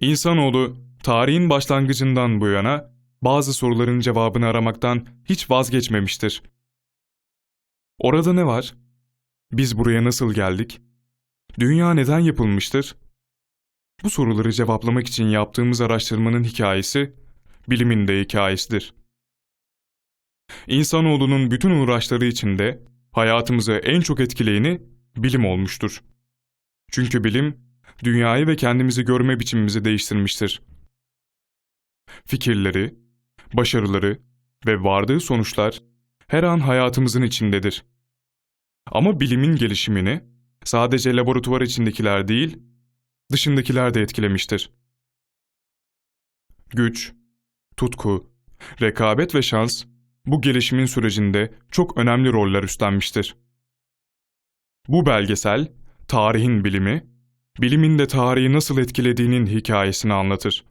İnsanoğlu tarihin başlangıcından bu yana bazı soruların cevabını aramaktan hiç vazgeçmemiştir. Orada ne var? Biz buraya nasıl geldik? Dünya neden yapılmıştır? Bu soruları cevaplamak için yaptığımız araştırmanın hikayesi, bilimin de hikayesidir. İnsanoğlunun bütün uğraşları içinde hayatımızı en çok etkileyeni bilim olmuştur. Çünkü bilim, dünyayı ve kendimizi görme biçimimizi değiştirmiştir. Fikirleri, başarıları ve vardığı sonuçlar her an hayatımızın içindedir. Ama bilimin gelişimini sadece laboratuvar içindekiler değil, dışındakiler de etkilemiştir. Güç, tutku, rekabet ve şans bu gelişimin sürecinde çok önemli roller üstlenmiştir. Bu belgesel, tarihin bilimi, bilimin de tarihi nasıl etkilediğinin hikayesini anlatır.